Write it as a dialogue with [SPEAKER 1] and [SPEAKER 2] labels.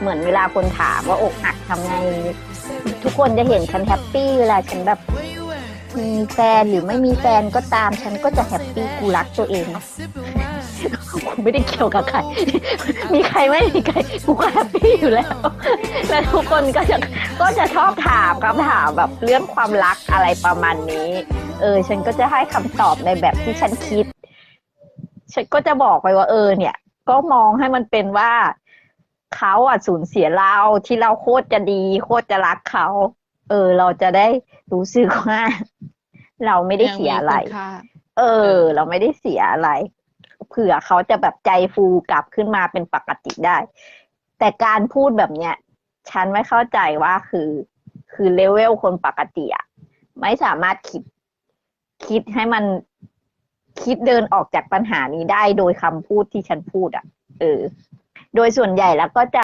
[SPEAKER 1] เหมือนเวลาคนถามว่าอกหักทำไง ทุกคนจะเห็นฉันแฮปปี้เวลาฉันแบบมีแฟนหรือไม่มีแฟนก็ตามฉันก็จะแฮปปี้กูรักตัวเองกูไม่ได้เกี่ยวกับใคร มีใครไม่มีใครกูก็แฮปปี้อยู่แล้ว แล้วทุกคนก็จะก็จะชอบถามคำถามแบบเรื่องความรักอะไรประมาณนี้ เออ ฉันก็จะให้คำตอบในแบบที่ฉันคิด ฉันก็จะบอกไปว่าเออ เนี่ย ก็มองให้มันเป็นว่า เขาอะสูญเสียเราที่เราโคตรจะดี โคตรจะรักเขา เออ เราจะได้รู้สึกว่า เราไม่ได้เสียอะไร
[SPEAKER 2] งมีคุณค่า
[SPEAKER 1] เออ เราไม่ได้เสียอะไร เผื่อเขาจะแบบใจฟูกลับขึ้นมาเป็นปกติได้ แต่การพูดแบบเนี้ย ฉันไม่เข้าใจว่าคือ คือเลเวลคนปกติอะไม่สามารถคิด คิดให้มันคิดเดินออกจากปัญหานี้ได้โดยคำพูดที่ฉันพูดอะเออ โดยส่วนใหญ่แล้วก็จะ